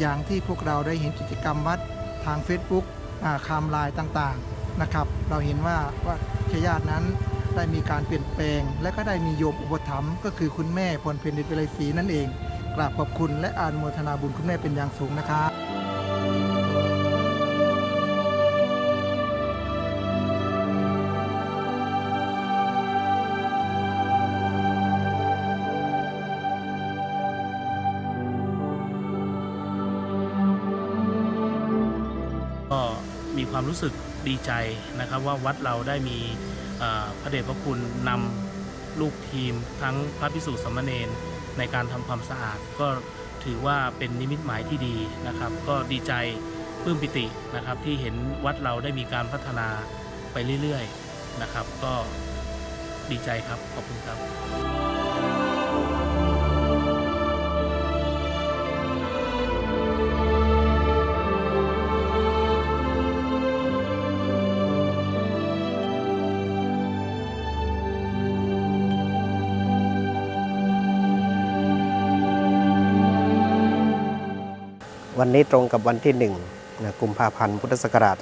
อย่างที่พวกเราได้เห็นกิจกรรมวัดทาง Facebook คามไลน์ต่างๆนะครับ เราเห็นว่าว่าชญาตินั้นได้มีการเปลี่ยนแปลง และก็ได้มีโยมอุปถัมภ์ก็คือคุณแม่พรเพญดิตวิไลศรีนั่นเอง กราบขอบคุณและอานโมทนาบุญคุณแม่เป็นอย่างสูงนะครับ ความรู้สึกดีใจนะครับว่าวัดเราได้มีพระเดชพระคุณนำลูกทีมทั้งพระพิสุสามเณรในการทำความสะอาด ก็ถือว่าเป็นนิมิตหมายที่ดีนะครับ ก็ดีใจปลื้มปิตินะครับ ที่เห็นวัดเราได้มีการพัฒนาไปเรื่อยๆนะครับ ก็ดีใจครับขอบคุณครับ วันนี้ตรงกับวันที่1นะกุมภาพันธ์พุทธศักราช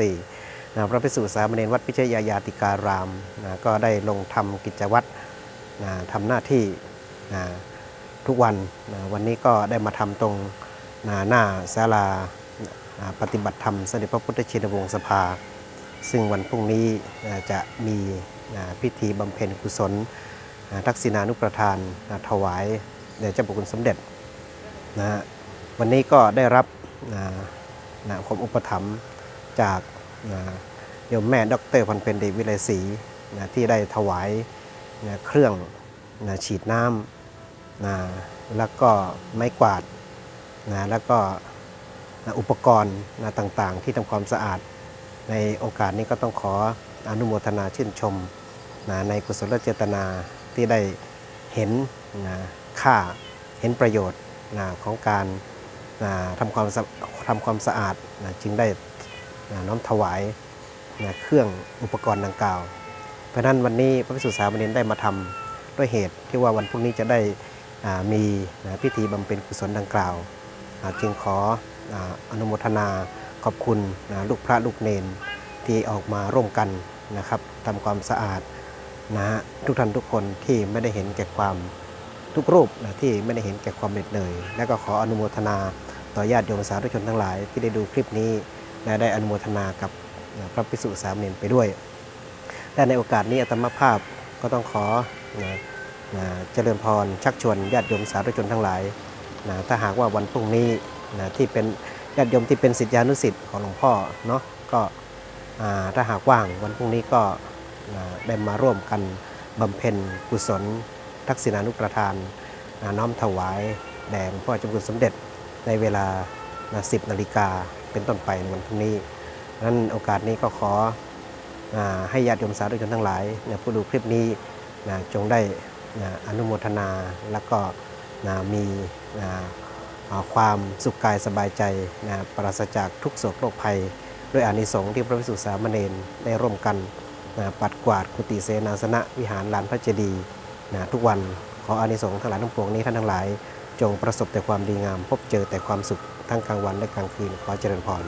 2564นะพระภิกษุสามเณรวัดพิชยายาติการามนะก็ได้ลงทำกิจวัตรนะทำหน้าที่นะทุกวันนะวันนี้ก็ได้มาทำตรงนะหน้าศาลานะปฏิบัติธรรมสเด็จพระพุทธชินวงศ์สภา ซึ่งวันพรุ่งนี้นะจะมีนะพิธีบำเพ็ญกุศลนะทักษิณานุประทานนะถวายแด่เจ้าพระคุณสมเด็จนะฮะ วันนี้ก็ได้รับนะความอุปถัมภ์จากนะโยมแม่ดรพันเพนเดวิไลศรีนะที่ได้ถวายนะเครื่องนะฉีดน้ำนะแล้วก็ไม้กวาดนะแล้วก็นะอุปกรณ์นะต่างๆ ที่ทำความสะอาด ในโอกาสนี้ก็ต้องขออนุโมทนาชื่นชมนะในกุศลเจตนาที่ได้เห็นนะค่าเห็นประโยชน์นะของการ นะทำความทำความสะอาดนะจึงได้นะน้อมถวายนะเครื่องอุปกรณ์ดังกล่าว เพราะนั้นวันนี้พระภิกษุสามเณรได้มาทำด้วยเหตุที่ว่าวันพรุ่งนี้จะได้มีนะพิธีบำเพ็ญกุศลดังกล่าวจึงขออาอนุโมทนาขอบคุณนะลูกพระลูกเนนที่ออกมาร่วมกันนะครับทำความสะอาดนะฮะทุกท่านทุกคนที่ไม่ได้เห็นแก่ความทุกรูปนะที่ไม่ได้เห็นแก่ความเหน็ดเหนื่อย และก็ขออนุโมทนา ต่อญาติโยมสาธุชนทั้งหลายที่ได้ดูคลิปนี้และได้อนุโมทนากับพระภิกษุสามเณรไปด้วย และในโอกาสนี้อาตมาภาพก็ต้องขอเจริญพรชักชวนญาติโยมสาธุชนทั้งหลายนะถ้าหากว่าวันพรุ่งนี้นะที่เป็นญาติโยมที่เป็นศิษยานุศิษย์ของหลวงพ่อเนาะก็ถ้าหากว่างวันพรุ่งนี้ก็นะได้มาร่วมกันบำเพ็ญกุศล ทักษิณานุประทานนะน้อมถวายแด่หลวงพ่อจ้าคุณสมเด็จ ในเวลา 10 นาฬิกาเป็นต้นไปในวันพรุ่งนี้นั้นโอกาสนี้ก็ขออให้ญาติโยมสาธุชนทั้งหลายนะผู้ดูคลิปนี้นจงได้อนุโมทนาแล้วก็มีความสุขกายสบายใจปราศจากทุกโศกโรคภัย ด้วยอานิสงส์ที่พระภิกษุสามเณรได้ร่วมกันปัดกวาดกุฏิเสนาสนะวิหารลานพระเจดีย์ทุกวันขออานิสงส์ทั้งหลายทั้งปวงนี้ท่านทั้งหลาย จงประสบแต่ความดีงาม พบเจอแต่ความสุขทั้งกลางวันและกลางคืนขอเจริญพร